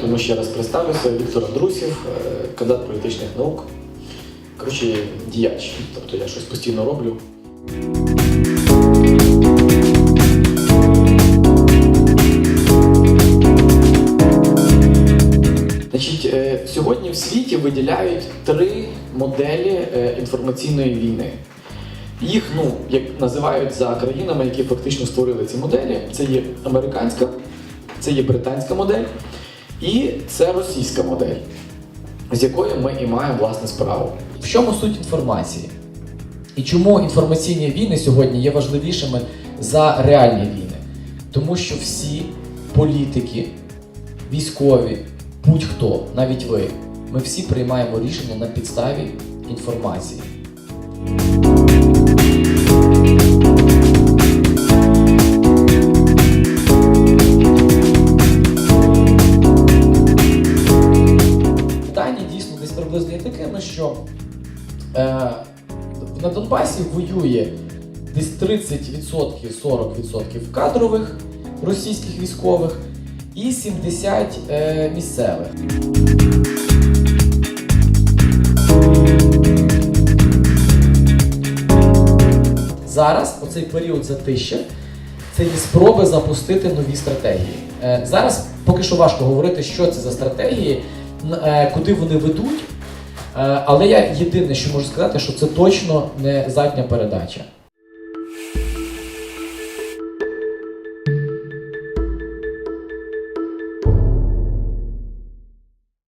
тому ще раз представлюся. Віктор Андрусів, е, кандидат політичних наук. Коротше, діяч. Тобто я щось постійно роблю. Значить, е, сьогодні в світі виділяють три моделі е, інформаційної війни. Їх ну, як називають за країнами, які фактично створили ці моделі. Це є американська, це є британська модель і це російська модель, з якою ми і маємо власне справу. В чому суть інформації? І чому інформаційні війни сьогодні є важливішими за реальні війни? Тому що всі політики, військові, будь-хто, навіть ви, ми всі приймаємо рішення на підставі інформації. Такими, що е, на Донбасі воює десь 30%, 40% кадрових російських військових і 70% е, місцевих. Зараз, оцей період затища, це є спроби запустити нові стратегії. Е, Зараз поки що важко говорити, що це за стратегії, е, куди вони ведуть. Е, Але я єдине, що можу сказати, що це точно не задня передача.